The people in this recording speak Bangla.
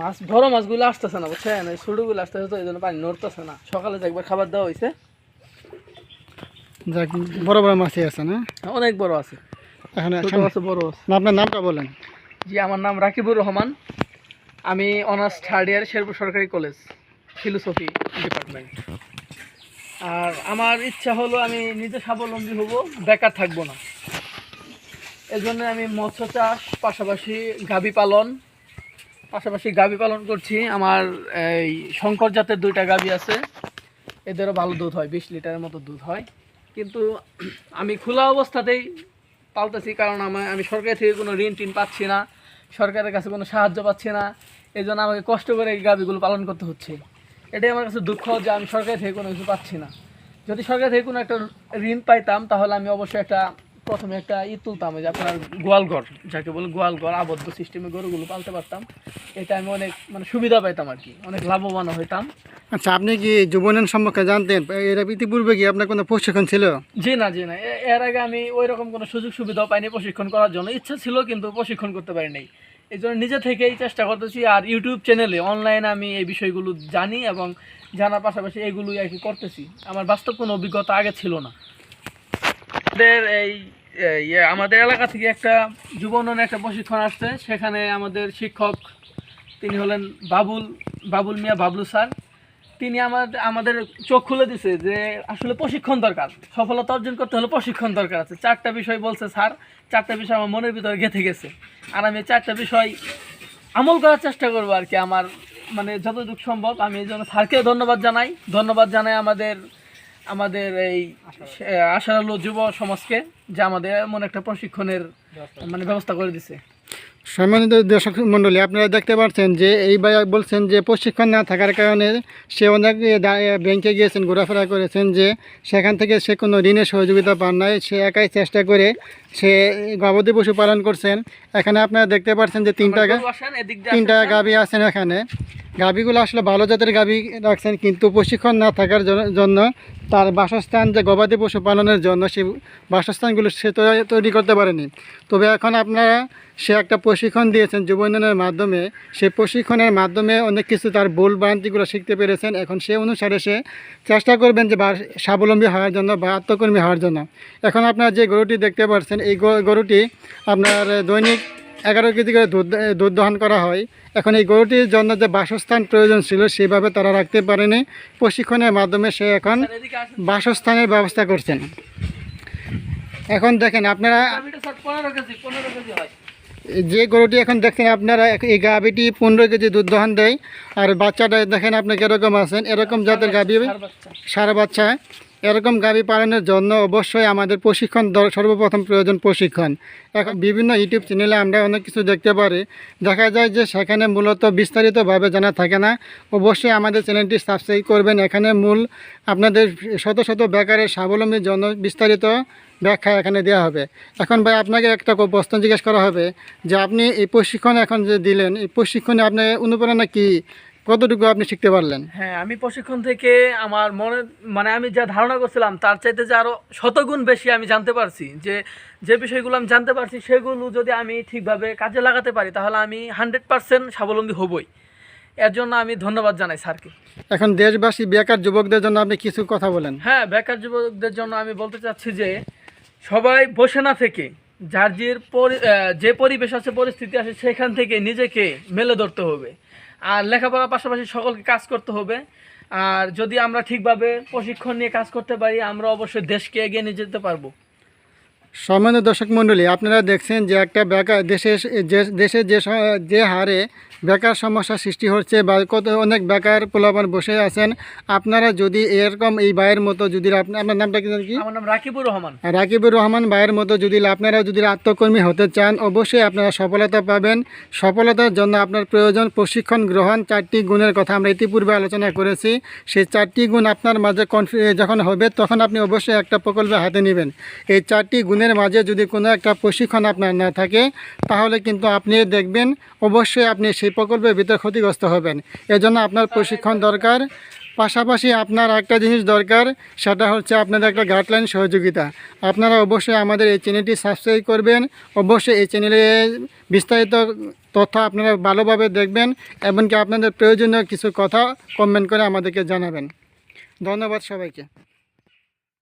মাছ বড় মাছগুলো আসতেছে না বুঝছেন? এই ছোটগুলো আসতেছে তো এই জন্য পানি নড়তেছে না। সকালে যে একবার খাবার দেওয়া হয়েছে যাক বড় বড় মাছই আছে না? অনেক বড় আছে। এখন আছে বড় আছে। না, আপনার নামটা বলেন। জি আমার নাম রাকিবুর রহমান। আমি অনার্স থার্ড ইয়ার শেরপুর সরকারি কলেজ ফিলোসফি ডিপার্টমেন্ট। আর আমার ইচ্ছা হলো আমি নিজে স্বাবলম্বী হব বেকার থাকব না। এজন্য আমি মৎস্য চাষ, পাশাপাশি গাভী পালন, পাশাপাশি গাভী পালন করছি। আমার এই শঙ্কর জাতের দুইটা গাভী আছে। এদেরও ভালো দুধ হয়, বিশ লিটারের মতো দুধ হয়। কিন্তু আমি খোলা অবস্থাতেই পালতেছি, কারণ আমার আমি সরকার থেকে কোনো ঋণ টিন পাচ্ছি না, সরকারের কাছে কোনো সাহায্য পাচ্ছি না। এই জন্য আমাকে কষ্ট করে এই গাভিগুলো পালন করতে হচ্ছে। এটাই আমার কাছে দুঃখ যে আমি সরকার থেকে কোনো কিছু পাচ্ছি না। যদি সরকার থেকে কোনো একটা ঋণ পাইতাম, তাহলে আমি অবশ্যই একটা প্রথমে একটা ই তুলতাম যে আপনার গোয়ালঘর যাকে বলে গোয়ালঘর আবদ্ধ সিস্টেমে গরুগুলো পালতে পারতাম। এটা আমি অনেক মানে সুবিধা পাইতাম আর কি অনেক লাভবান হইতাম। আচ্ছা আপনি কি যুবনের সম্পর্কে জানতেন? এর ইতিপূর্বে কি আপনার কোনো প্রশিক্ষণ ছিল? জি না জি না এর আগে আমি ওই রকম কোনো সুযোগ সুবিধাও পাইনি প্রশিক্ষণ করার জন্য। ইচ্ছা ছিল কিন্তু প্রশিক্ষণ করতে পারি নাই। এই জন্য নিজে থেকেই চেষ্টা করতেছি আর ইউটিউব চ্যানেলে অনলাইনে আমি এই বিষয়গুলো জানি এবং জানার পাশাপাশি এগুলোই আর কি করতেছি। আমার বাস্তব কোনো অভিজ্ঞতা আগে ছিল না। আমাদের এই ইয়ে আমাদের এলাকা থেকে একটা যুব উন্নয়ন একটা প্রশিক্ষণ আসছে। সেখানে আমাদের শিক্ষক, তিনি হলেন বাবুল বাবুল মিয়া বাবলু স্যার। তিনি আমাদের আমাদের চোখ খুলে দিছে যে আসলে প্রশিক্ষণ দরকার। সফলতা অর্জন করতে হলে প্রশিক্ষণ দরকার আছে। চারটা বিষয় বলছে স্যার। চারটা বিষয় আমার মনের ভিতরে গেঁথে গেছে। আর আমি চারটা বিষয় আমল করার চেষ্টা করব আর কি আমার মানে যতটুকু সম্ভব। আমি এই জন্য স্যারকে ধন্যবাদ জানাই। ধন্যবাদ জানাই আমাদের আমাদের এই আশার আলো যুব সমাজকে যে আমাদের এমন একটা প্রশিক্ষণের মানে ব্যবস্থা করে দিছে। সম্মানিত দর্শক মণ্ডলী আপনারা দেখতে পাচ্ছেন যে এই ভাই বলছেন যে প্রশিক্ষণ না থাকার কারণে সে অনেক ব্যাংকে গিয়েছেন ঘোরাফেরা করেছেন যে সেখান থেকে সে কোনো ঋণের সহযোগিতা পান নাই। সে একাই চেষ্টা করে সে গবাদি পশু পালন করছেন। এখানে আপনারা দেখতে পাচ্ছেন যে তিনটা তিনটা। গাভী আছেন এখানে। গাভীগুলো আসলে ভালো জাতের গাভী রাখছেন কিন্তু প্রশিক্ষণ না থাকার জন্য তার বাসস্থান যে গবাদি পশু পালনের জন্য সেই বাসস্থানগুলো সে তৈরি করতে পারেনি। তবে এখন আপনারা সে একটা প্রশিক্ষণ দিয়েছেন যুব উন্নয়নের মাধ্যমে। সেই প্রশিক্ষণের মাধ্যমে অনেক কিছু তার ভুল ভ্রান্তিগুলো শিখতে পেরেছেন। এখন সে অনুসারে সে চেষ্টা করবেন যে স্বাবলম্বী হওয়ার জন্য বা আত্মকর্মী হওয়ার জন্য। এখন আপনারা যে গরুটি দেখতে পাচ্ছেন, এই গরুটি আপনার দৈনিক এগারো কেজি করে দুধ দুধ দহন করা হয়। এখন এই গরুটির জন্য যে বাসস্থান প্রয়োজন ছিল, সেভাবে তারা রাখতে পারেনি। প্রশিক্ষণের মাধ্যমে সে এখন। বাসস্থানের ব্যবস্থা করছেন। এখন দেখেন, আপনারা গাভীটা স্যার 15 কেজি 15 কেজি যে গরুটি এখন দেখছেন আপনারা এই গাভীটি পনেরো কেজি দুধ দহন দেয়। আর বাচ্চাটা দেখেন আপনি কীরকম আছেন? এরকম জাতের গাভী সারা বাচ্চা। এরকম গাভী পালনের জন্য অবশ্যই আমাদের প্রশিক্ষণ সর্বপ্রথম প্রয়োজন প্রশিক্ষণ। এখন বিভিন্ন ইউটিউব চ্যানেলে আমরা অনেক কিছু দেখতে পারি। দেখা যায় যে সেখানে মূলত বিস্তারিতভাবে জানা থাকে না। অবশ্যই আমাদের চ্যানেলটি সাবস্ক্রাইব করবেন। এখানে মূল আপনাদের শত শত বেকারের স্বাবলম্বীর জন্য বিস্তারিত ব্যাখ্যা এখানে দেওয়া হবে। এখন ভাই আপনাকে একটা প্রশ্ন জিজ্ঞেস করা হবে যে আপনি এই প্রশিক্ষণ এখন যে দিলেন, এই প্রশিক্ষণে আপনার অনুপ্রেরণা কি? কতটুকু আপনি শিখতে পারলেন? হ্যাঁ আমি প্রশিক্ষণ থেকে আমার মনে মানে আমি যা ধারণা করছিলাম তার চাইতে যে আরও শতগুণ বেশি আমি জানতে পারছি। যে যে বিষয়গুলো আমি জানতে পারছি সেগুলো যদি আমি ঠিকভাবে কাজে লাগাতে পারি তাহলে আমি হান্ড্রেড পার্সেন্ট স্বাবলম্বী হবই। এর জন্য আমি ধন্যবাদ জানাই স্যারকে। এখন দেশবাসী বেকার যুবকদের জন্য আপনি কিছু কথা বলেন। হ্যাঁ বেকার যুবকদের জন্য আমি বলতে চাচ্ছি যে সবাই বসে না থেকে যার যে যে পরিবেশ আছে পরিস্থিতি আছে সেখান থেকে নিজেকে মেলে ধরতে হবে। আর লেখাপড়ার পাশাপাশি সকলকে কাজ করতে হবে। আর যদি আমরা ঠিকভাবে প্রশিক্ষণ নিয়ে কাজ করতে পারি, আমরা অবশ্যই দেশকে এগিয়ে নিয়ে যেতে পারব। সম্মানিত দর্শক মণ্ডলী আপনারা দেখছেন যে একটা বেকার দেশে যে দেশে যে যে হারে বেকার সমস্যা সৃষ্টি হচ্ছে বা কত অনেক বেকার পোলাপান বসে আছেন আপনারা যদি এরকম এই ভাইয়ের মতো যদি আপনার নামটা কি কি? আমার নাম রাকিবুর রহমান। রাকিবুর রহমান ভাইয়ের মতো যদি আপনারা যদি আত্মকর্মী হতে চান অবশ্যই আপনারা সফলতা পাবেন। সফলতার জন্য আপনার প্রয়োজন প্রশিক্ষণ গ্রহণ। চারটি গুণের কথা আমরা ইতিপূর্বে আলোচনা করেছি। সেই চারটি গুণ আপনার মাঝে কনফি যখন হবে তখন আপনি অবশ্যই একটা প্রকল্পে হাতে নেবেন। এই চারটি গুণের মাঝে যদি কোনো একটা প্রশিক্ষণ আপনার না থাকে, তাহলে কিন্তু আপনি দেখবেন অবশ্যই আপনি সেই প্রকল্পের ভিতরে ক্ষতিগ্রস্ত হবেন। এজন্য আপনার প্রশিক্ষণ দরকার। পাশাপাশি আপনার একটা জিনিস দরকার, সেটা হচ্ছে আপনাদের একটা গাইডলাইন সহযোগিতা। আপনারা অবশ্যই আমাদের এই চ্যানেলটি সাবস্ক্রাইব করবেন। অবশ্যই এই চ্যানেলে বিস্তারিত তথ্য আপনারা ভালোভাবে দেখবেন, এমনকি আপনাদের প্রয়োজনীয় কিছু কথা কমেন্ট করে আমাদেরকে জানাবেন। ধন্যবাদ সবাইকে।